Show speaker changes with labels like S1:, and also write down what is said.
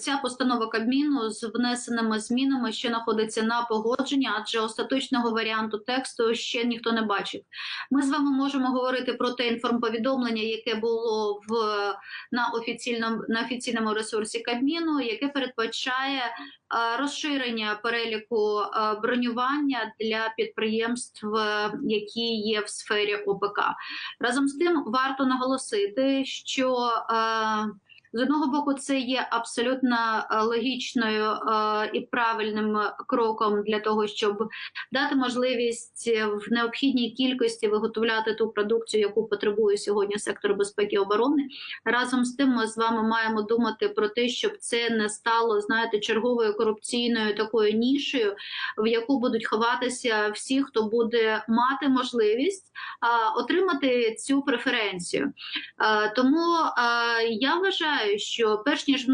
S1: ця постанова Кабміну з внесеними змінами ще знаходиться на погодженні, адже остаточного варіанту тексту ще ніхто не бачив. Ми з вами можемо говорити про те інформповідомлення, яке було в на офіційному на офіційному ресурсі Кабміну, яке передбачає е, розширення переліку е, бронювання для підприємств, е, які є в сфері ОПК. Разом з тим варто наголосити, що з одного боку це є абсолютно е, логічною е, і правильним кроком для того, щоб дати можливість в необхідній кількості виготовляти ту продукцію, яку потребує сьогодні сектор безпеки і оборони. Разом з тим, ми з вами маємо думати про те, щоб це не стало, знаєте, черговою корупційною такою нішею, в яку будуть ховатися всі, хто буде мати можливість отримати цю преференцію. Тому я вважаю, що перш ніж